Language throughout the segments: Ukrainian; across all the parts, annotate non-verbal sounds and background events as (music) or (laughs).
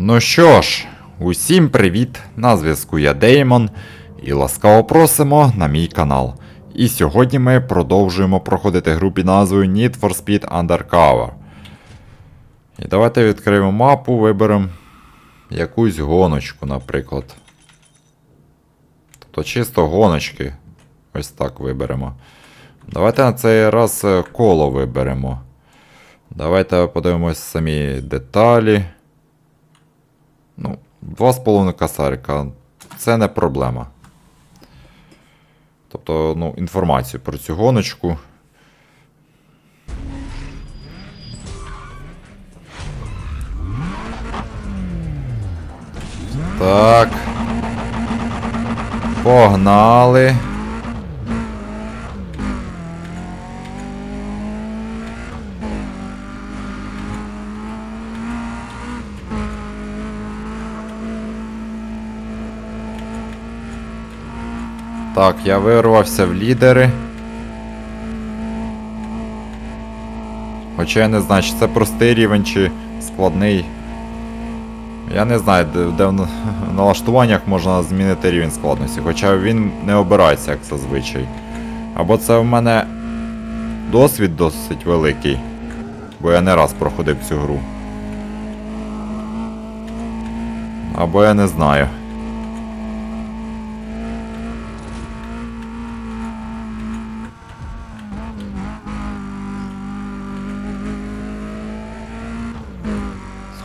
Ну що ж, усім привіт! На зв'язку я Деймон і ласкаво просимо на мій канал. І сьогодні ми продовжуємо проходити гру під назвою Need for Speed Undercover. І давайте відкриємо мапу, виберемо якусь гоночку, наприклад. Тобто чисто гоночки. Ось так виберемо. Давайте на цей раз е, коло виберемо. Давайте подивимось самі деталі. Ну, 2,5 касарика. Це не проблема. Тобто, ну, інформацію про цю гоночку. Так. Погнали. Так, я вирвався в лідери. Хоча я не знаю, чи це простий рівень, чи складний. Я не знаю, де, в (laughs) налаштуваннях можна змінити рівень складності, хоча він не обирається, як зазвичай. Або це в мене досвід досить великий, бо я не раз проходив цю гру. Або я не знаю.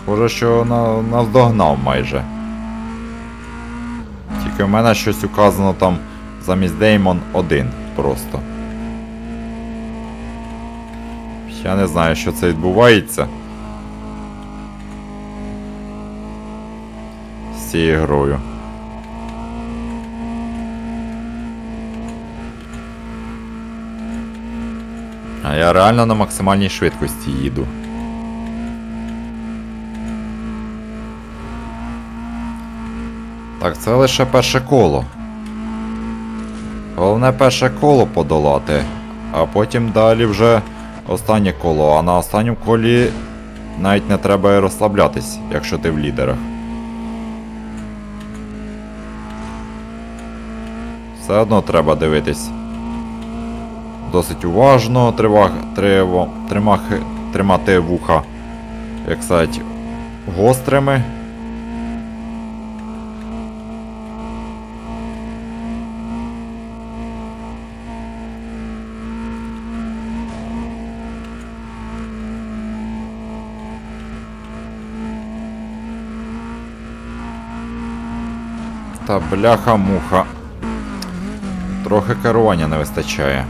Схоже, що на, наздогнав майже. Тільки в мене щось указано там замість Деймон 1 просто. Я не знаю, що це відбувається. З цією грою. А я реально на максимальній швидкості їду. Так, це лише перше коло. Головне перше коло подолати, а потім далі вже останнє коло, а на останньому колі навіть не треба розслаблятись, якщо ти в лідерах. Все одно треба дивитись. Досить уважно, трива, триво, тримахи, тримати вуха, як сказати, гострими. Та бляха-муха. Трохи керування не вистачає.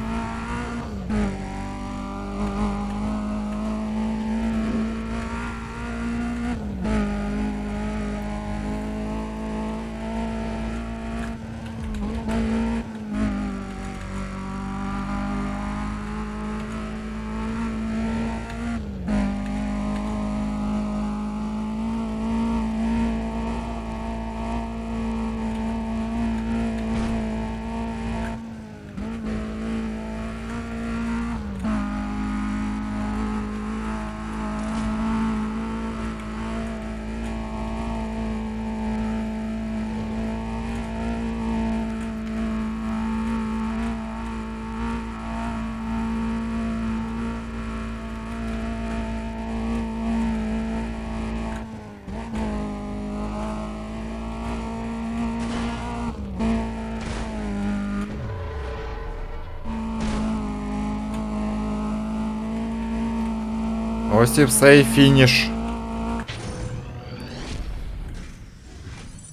Ось і все, і фініш.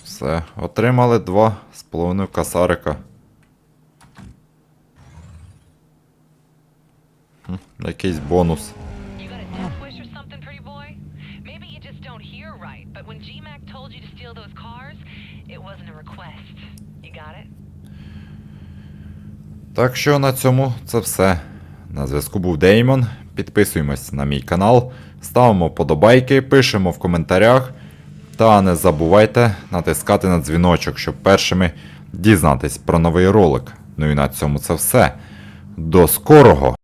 Все, отримали два з половиною касарика. Хм, якийсь бонус. Так що на цьому це все. На зв'язку був Деймон. Підписуємось на мій канал, ставимо вподобайки, пишемо в коментарях. Та не забувайте натискати на дзвіночок, щоб першими дізнатись про новий ролик. Ну і на цьому це все. До скорого!